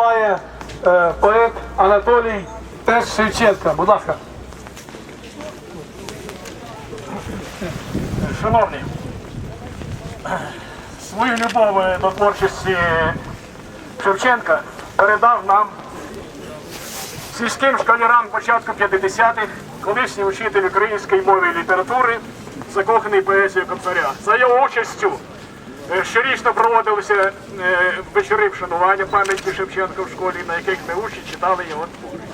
виступає е, поет Анатолій Теж Шевченка. Будь ласка. Шановні, свою любов е, до творчості Шевченка передав нам сільським школярам початку 50-х, колишній учитель української мови і літератури, закоханий поезією Кобзаря. За його участю щорічно проводилися е, вечори вшанування пам'яті Шевченка в школі, на яких ми учні читали його твори.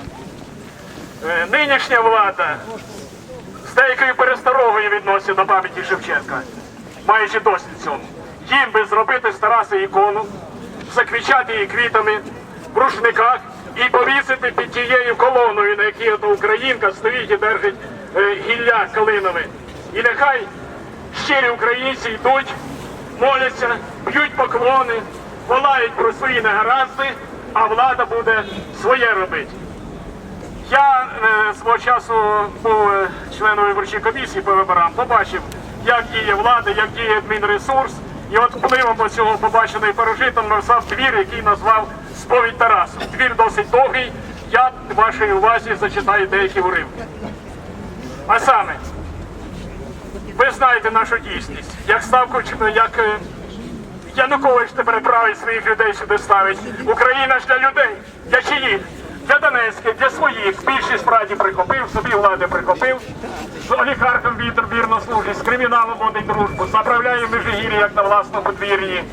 Е, Нинішня влада з деякою пересторогою відноситься до пам'яті Шевченка, маючи досвід цьому. Їм би зробити з Тараса ікону, заквічати її квітами в рушниках і повісити під тією колоною, на якій ото українка стоїть і держить е, гілля калинове. І нехай щирі українці йдуть, моляться, б'ють поклони, волають про свої негаразди, а влада буде своє робити. Я е, свого часу був е, членом виборчої комісії по виборам, побачив, як діє влада, як діє адмінресурс. І от впливом цього побаченого і пережитого написав твір, який назвав Сповідь Тарасу. Твір досить довгий. Я вашій увазі зачитаю деякі уривки. А саме, ви знаєте нашу дійсність. Як ставку, як е, Янукович тепер править своїх людей сюди ставить. Україна ж для людей, для чиїх? Для Донецьких, для своїх. Більшість справді прихопив, собі влади прихопив. З олігархом вітер вірно служить, з криміналом водить дружбу, заправляє в Межигір'ї, як на власному подвір'ї.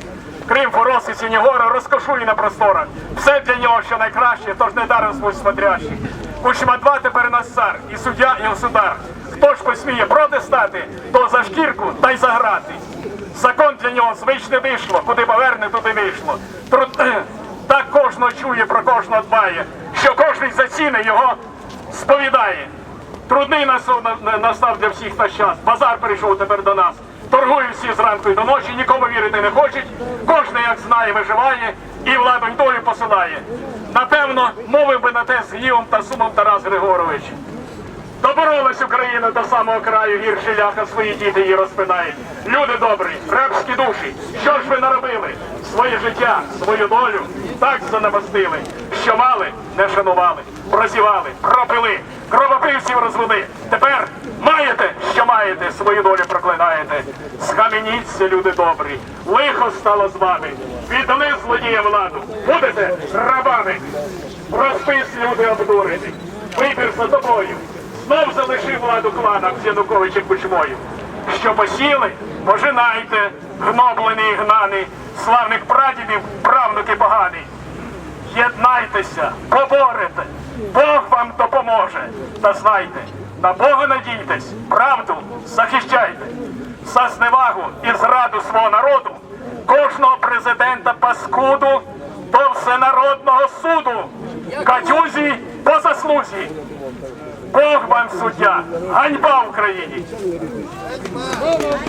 Крим, Форос і Сінігора розкошує на просторах. Все для нього, що найкраще, тож не даром свій смотрящий. Кучма два тепер нас цар, і суддя, і государ. Хто ж посміє проти стати, то за шкірку та й за грати. Закон для нього звичне вийшло, куди поверне, туди вийшло. Труд... Так кожного чує, про кожного дбає, що кожний за ціни його сповідає. Трудний настав, на- настав для всіх наш час. Базар прийшов тепер до нас. Торгують всі зранку і до ночі, нікому вірити не хочуть. Кожен, як знає, виживає і владу й долю посилає. Напевно, мовив би на те з гнівом та сумом Тарас Григорович. Доборолась Україна до самого краю гірші ляха, свої діти її розпинають. Люди добрі, рабські душі, що ж ви наробили? Своє життя, свою долю так занапастили, що мали, не шанували, прозівали, пропили, кровопивців розвели. Тепер маєте, що маєте, свою долю проклинаєте. Схаменіться, люди добрі, лихо стало з вами. Віддали злодія владу, будете рабами. Розпис люди обдурені. Вибір за тобою. Знов залишив владу клана з Януковичем Кучмою. Що посіли, пожинайте, гноблений і гнаний, славних прадідів, правнуки погані. Єднайтеся, поборете, Бог вам допоможе. Та знайте, на Бога надійтесь, правду захищайте. За зневагу і зраду свого народу, кожного президента паскуду до всенародного суду, катюзі заслузі. Бог вам суддя, ганьба Україні!